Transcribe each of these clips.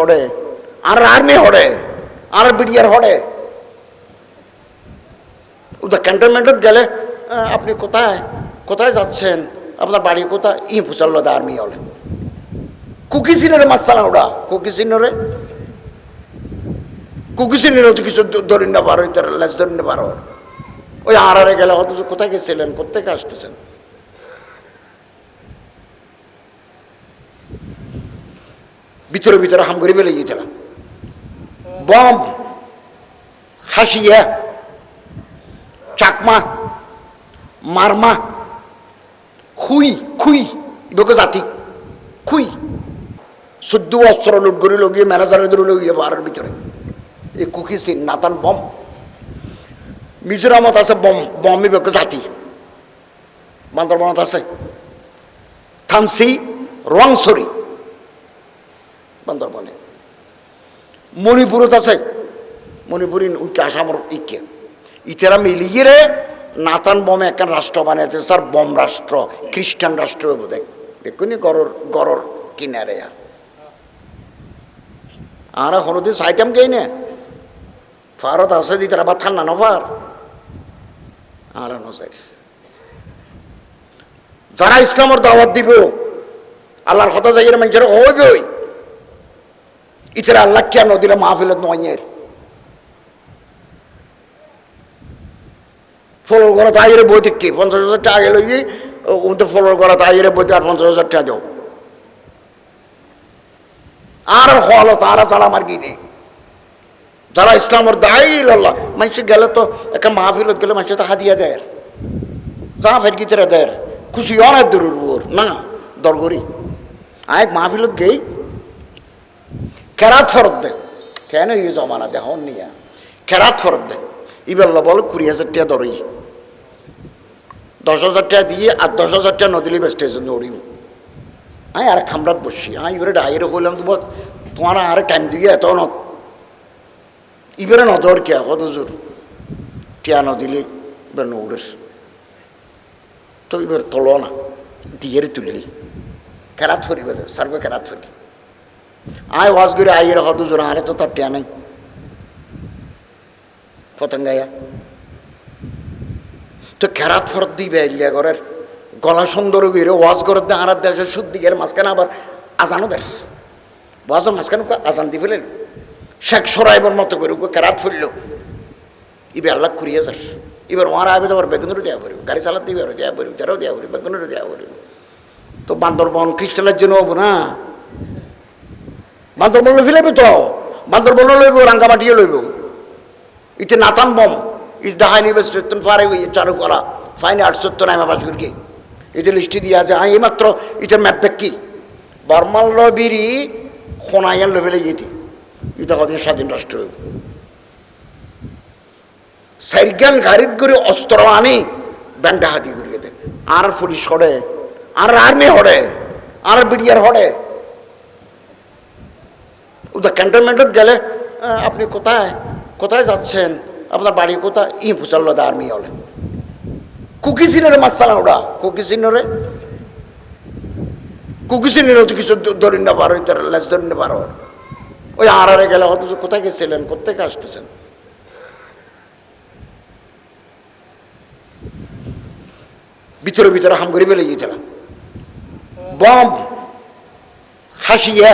হড়ে, আর আর্মি হড়ে, আর বিডিআর হড়ে। ওদের ক্যান্টনমেন্টত গেলে আপনি কোথায় কোথায় যাচ্ছেন? আপনার বাড়ি কোথায়? ই ফুচাল্লো দা আর্মি হলে। কুকি সিনরে মাছ চালা ওরা, কুকি সিনরে। কুকি সিনের তো কিছু ধরিন না পারো লেজ ধরিন না পারো ওই আড়ারে গেলে অথচ কোথায় গেছিলেন? কোথেকে আসতেছেন? ভিতরে ভিতরে হাম করে বেলে গিয়েছিলাম বম, হাসিয়া, চাকমা, মারমা, খুই খুই ইবকে জাতি, খুই। শুদ্ধ অস্ত্র লুট করে লগিয়ে ম্যানেজারের ধরে লগিয়ে বারের ভিতরে। এই কুকি সিন, নাতান বম। মিজোরামত আছে বম বম ইবকে জাতি। বান্দরবনত আছে। থানসি, রংসরি। বান্দরবনে মণিপুরত আছে মণিপুরি আসামর ইকে ইতেরা মিলিয়ে রে নাতান বমে একটা রাষ্ট্র বানিয়েছে স্যার বম রাষ্ট্র খ্রিস্টান রাষ্ট্র বোধ এক্ষুনি গরর গরর কিনারে আর হরদি সাইটাম গেই না? ফারত আছে দি তারা বাদ খান না নফার আর যারা ইসলামের দাওয়াত দিব আল্লাহর কথা যাইয়ের মানুষের হইবে ইতারা আল্লাহ কেন দিলে মাহফিলত নয়ের ফলর করা তাইরে বই থেকে পঞ্চাশ হাজার টাকা গেল কি? ওতে ফলর করা তাইরে বইতে আর পঞ্চাশ হাজার টাকা দাও। আর হল তারা চালা মার গিয়ে যারা ইসলামের দায়ী, আল্লাহ। মানুষ গেলে তো একটা মাহফিলত গেলে মানুষ তো হাদিয়া দেয় যা ফের গিয়ে দেয় খুশি অনেক উপর না, দরগরি। আয় মাহফিলত গেই কেরাত ফরত দে কেন এই জমানা দেহ নিয়া কেরাত ফরত দে ইবেল্লা বল কুড়ি হাজার টাকা দরই দশ হাজার টাকা দিয়ে আর দশ হাজার টাকা নদিলে স্টেশন দৌড়িব আয় আর খামরাত বসছি আয় এবারে ডাইরে হইলাম তো তোমার আর টাইম দিয়ে এত ন ইবারে নদর কে কত জোর টিয়া নদিলে এবার নৌড়ের তো এবার তলো না দিয়ে তুললি কেরাত ফরিবে সার্ভে কেরাত ফরি আয় ওয়াজ করে আইয়ের হদ জোর আরে তো তার টিয়া নাই। পতঙ্গাইয়া তো খেরাত ফরত দিবে ইলিয়া ঘরের। গলা সুন্দর গিয়ে ওয়াজ করে দে আর দেশের শুদ্ধি গের মাঝখানে আবার আজানও দেয়। ওয়াজের মাঝখানে আজান দি ফেলেন। শেখ সরাইবর মতো করে কেরাত ফুলল। ইবে আল্লাহ করিয়া যার। এবার ওয়ার আবে আবার বেগুনেরও দেওয়া পারিব গাড়ি চালাতে দিবে দেওয়া পারিব যারাও দেওয়া পারিব বেগুনেরও দেওয়া পারিব তো বান্দরবন খ্রিস্টানের জন্য হব না। বান্দরবন ফেলাইব তো? বান্দরবন লইব রাঙ্গামাটিও লইব। ইতে নাতান বম। ইস ডাহাইনি বেস রেতন ফারে চারু করা ফাইনে আটসত্তর নাইমা বাস করি এতে লিস্টি দিয়ে আছে আই মাত্র ইটার ম্যাপ দেখি। বর্মাল বিরি খোনাইয়ান লেভেলে যেতি ইটা কদিন স্বাধীন রাষ্ট্র সাইজ্ঞান গাড়িত করে অস্ত্র আনি ব্যাংটা হাতি করিয়ে দে আর পুলিশ হড়ে, আর আর্মি হড়ে, আর বিডিআর হড়ে। ওদের ক্যান্টনমেন্টত গেলে আপনি কোথায় কোথায় যাচ্ছেন? আপনার বাড়ি কোথায়? ই ফুচাল্লো আর্মি হলে। কুকি সিনরে মাছ চালা ওরা, কুকি সিনরে। কুকি সিনের তো কিছু ধরিন না পারো তার ধরিন না পারো ওই আড়ারে গেলে অথচ কোথায় গেছিলেন কোথেকে আসতেছেন? ভিতরে ভিতরে হাম করে বেলে গিয়েছিলাম বম! হাসিয়া।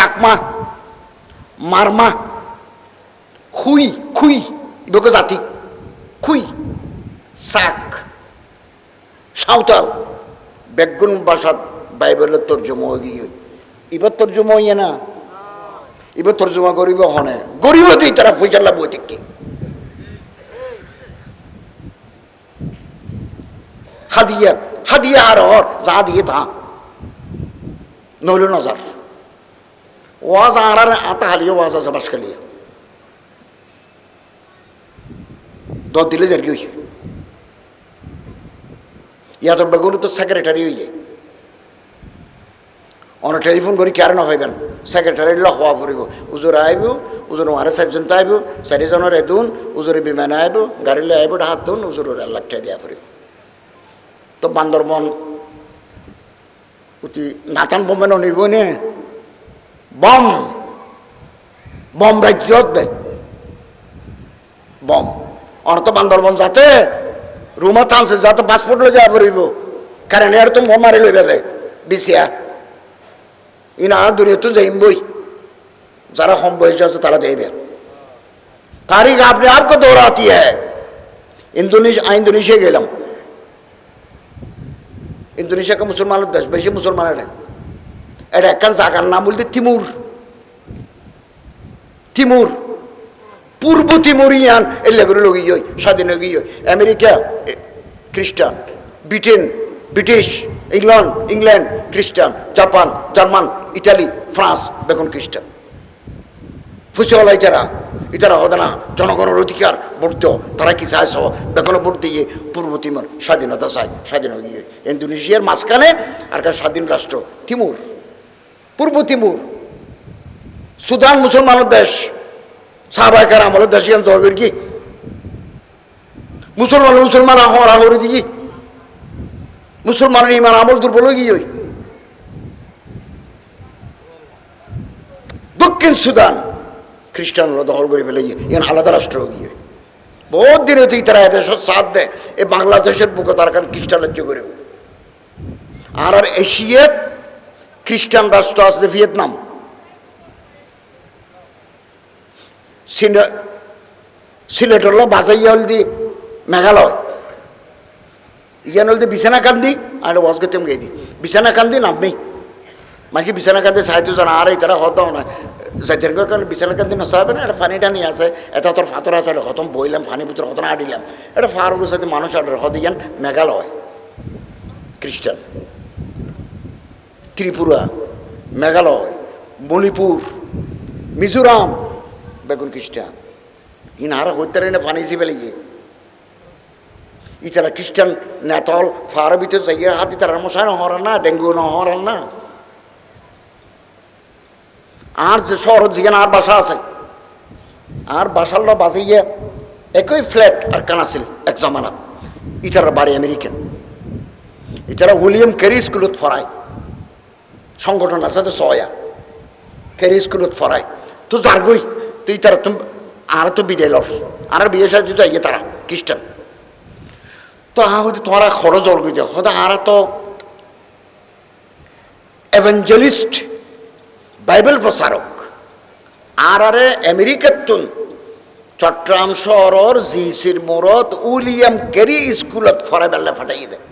চাকমা মারমা খুই খুই ইবকে জাতি খুই সাক সাঁওতাল বেগুন বাসাত বাইবেলের তর্জমা গিয়ে এবার তর্জমা হইয়ে না এবার তর্জমা করিব হনে গরিব দিই তারা পয়সা লাভ হইতে কি হাদিয়া হাদিয়া আর হর যা দিয়ে তা নইল নজার ওয়াজ আর আতা হালিয়ে ওয়াজ আছে বাস খালিয়ে দর দিলে যার কি ইয়াত বেগুন তো সেক্রেটারি হয়ে যায় অনেক টেলিফোন করি কেয়ার না হইবেন সেক্রেটারি ল হওয়া পড়ব উজুর আইব উজুর মারে চারজন আইব চারিজনের এদুন উজুরে বিমানে আইব গাড়িলে আইব হাত দুন উজুরের লাখ টাকা দিয়া পড়ব তো বান্দরবন উতি নাতান বোমেন নিব নে বম। বম রাজ্য দেয় বম। অর্থ বান্দরবন যাতে, রুমা থামছে যাতে পাসপোর্ট লই যাওয়া পারিব কারণ এর তো মারি লইবে দেয় বিসিয়া ইনা দুনিয়া তো যাইম বই। যারা কম বয়সী আছে তারা দেবে তারিখ আপনি আর কো দৌড়াতি হ্যাঁ ইন্দোনেশিয়া ইন্দোনেশিয়া গেলাম। ইন্দোনেশিয়াকে মুসলমানের দেশ, বেশি মুসলমান এটা একখান জায়গার নাম বলতে তিমুর। তিমুর। পূর্ব তিমুরিয়ান এই লেগুলো লগি হই স্বাধীন লগি হই America Christian. Britain, British England England, Christian, Japan, German Italy France বেগুন খ্রিস্টান। ফুসেওয়ালাই যারা, ইতারা হতো না, জনগণের অধিকার দেও তারা কি চায় সহ বেগুন ভোট দিয়ে পূর্ব তিমুর স্বাধীনতা চাই স্বাধীন ইন্দোনেশিয়ার মাঝখানে আর স্বাধীন রাষ্ট্র, তিমুর। পূর্ব সুদান মুসলমানের দেশ সাহবাইকার আমলের দেশ ইয়ান জয় কি? মুসলমান মুসলমান হরা হরি দিকি? মুসলমানের ইমান আমল দুর্বল গিয়ে দক্ষিণ সুদান, খ্রিস্টানরা দখল করে ফেলে গিয়ে আলাদা রাষ্ট্র গিয়ে বহুত দিন হতেই তারা এদেশ সাথ দেয় এই বাংলাদেশের বুকে তার খ্রিস্টান রাজ্য করে আর আর এশিয়ার খ্রিস্টান রাষ্ট্র আছে ভিয়েতনাম। সিলেট হলো বাজাইয়া হল দি মেঘালয়। ইয়ান হল দি বিছানা কান্দি, আর ওয়াজ করতে গিয়ে দি বিছানা কান্দি নামবেই মাঝে বিছানা কান্দি সাহিত্য জানা, আর তারা হতাও না। যাইতেন কারণ বিছানা কান্দি না সাহেব না, এটা ফানিটা নিয়ে আছে। এটা তোর ফাতর আছে, এটা হতম বইলাম, ফানি ভিতরে হতম আডিলাম। এটা ফারুর সাথে মানুষ আডার হতে ইয়ান, মেঘালয়। খ্রিস্টান। ত্রিপুরা, মেঘালয়, মণিপুর, মিজোরাম, বেগুন খ্রিস্টান। ইনারা হইতে না ফানিছি পেলিয়ে ইতারা খ্রিস্টান নেতল ফার ভিতরে যাইয়া হাতি তারা মশাই নহরান না, ডেঙ্গু নহরান না। আর যে শহর যেখানে আর বাসা আছে, আর বাসার লো বাজাইয়া একই ফ্ল্যাট আর কানাসিল এক জমানাত। ইতারা বাড়ি আমেরিকান। ইতারা উইলিয়াম ক্যারি স্কুলত ফরায় সংগঠন আছে, তো সয়া ক্যারি স্কুলত ফরায় তো যারগই তুই তারা তুমি আর তো বিদায় লস আর বিয়ে সাথে তো ইয়ে তারা খ্রিস্টান তো হা হয়তো তোমারা খরচ জল গিয়ে হয়তো আর তো এভেঞ্জেলিস্ট বাইবেল প্রচারক আর আরে আমেরিকার তুন। চট্টগ্রাম শহরের জিসির মোরত উইলিয়াম কেরি স্কুলত ফরে বেলা ফাটাই দেয়।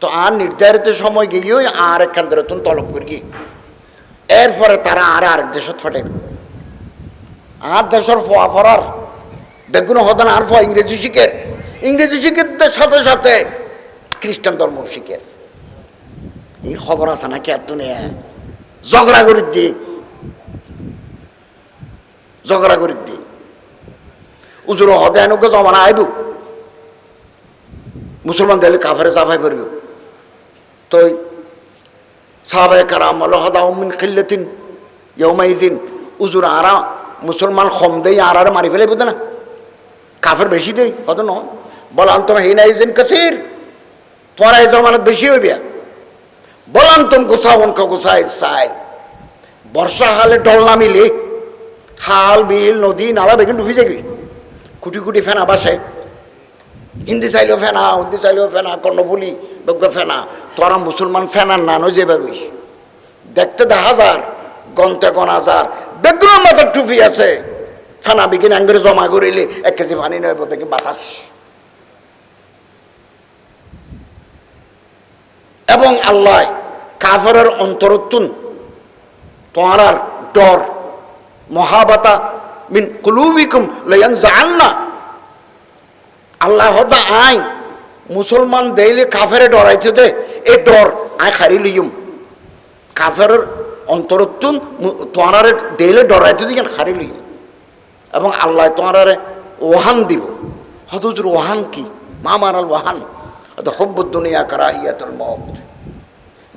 তো আর নির্ধারিত সময় গিয়ে আর এক কেন্দ্র তুন তলব করি। এরপরে তারা আর আরেক দেশত ফাটে। আর দেশের ফোয়া ফরার, বেগুন হদান আর ফোয়া ইংরেজি শিখের। ইংরেজি শিখের সাথে সাথে খ্রিস্টান ধর্ম শিখের। এই খবর আছে নাকি এত নিয়ে ঝগড়া করি দি। ঝগড়া করি দি। উজুর হদে এনুক জমানা আইব। মুসলমান দিলে কাফেরে চাফাই করব। সাহাবায়ে কারাম হদা উমিন খিল্লাতিন ইয়মাইদিন উজুর আরা, মুসলমান কম দেই আর মারি ফেলে বুঝে না? কাফের বেশি দেই হতো নয়। বলান তোমার ইজেন কাসির, তোমার এই জমানত বেশি হইবে। বলান তুমি গোসা অঙ্ক গোসাই চাই। বর্ষা হালে ডল নামিলে, খাল, বিল, নদী, নালা বেগুন ডুবি যাবি কুটি কুটি ফেনা বাসে। হিন্দি চাইলেও ফেনা হিন্দি চাইলেও ফেনা, কর্ণফুলি বজ্ঞ ফেনা তোরা মুসলমান ফেনার নানো যে বেগুই। দেখতে দেখা হাজার, গন্তে গনা হাজার। বেগুনের মাথার টুপি আছে। ফেনা বিকিন আঙ্গুরে জমা করিলে, এক কেজি পানি নয় দেখি বাতাস। এবং আল্লাহ কাফরের অন্তরতুন তোমার ডর। মহাবাতা মিন কুলুবিকুম লয়ান জান না আল্লাহ হদা আই মুসলমান দেইলে কাফেরে ডরাইতে দে। এ ডর আই খারি লিয়ুম। কাফের অন্তরতুন তোমারে দেইলে ডরাইতে দিকে খারি লিয়ুম। এবং আল্লাহ তোমারে ওহান দিব। হদুজুর ওহান কি? মা মারাল ওহান। হব্বত দুনিয়া কারাহিয়াতুল মত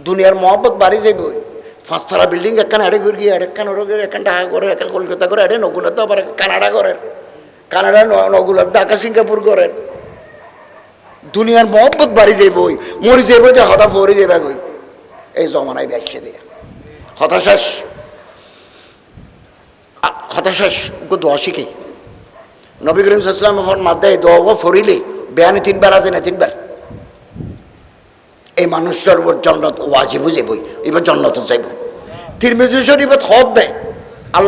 দুনিয়ার মহব্বত বাড়ি যাইব। পাঁচতলা বিল্ডিং একখান আড়ে ঘুরি গিয়ে একখান ওরা করে, একখান ঢাকা করে, একখান কলকাতা করে, আড়ে নগুলাতে আবার কানাডা করেন। কানাডা নগুলাত, ঢাকা, সিঙ্গাপুর করেন। দুনিয়ার মহব্বত বাড়ি যাইব মরি যাইব, যে হতা ফরি যাইবা গই। এই জমানায় ব্যাসে দিয়া। হতাশাস ওকে দোয়া শিখে। নবী করিম সাল্লাম হর মাদ্দায় দোয়া ফরিলে, বেয়ানি তিনবার আছে না তিনবার? এই মানুষটার উপর জন্নত ওয়াজিব যাইবই, এবার জন্নত যাইব। তিরমিজি শরীফত হদ দেয়।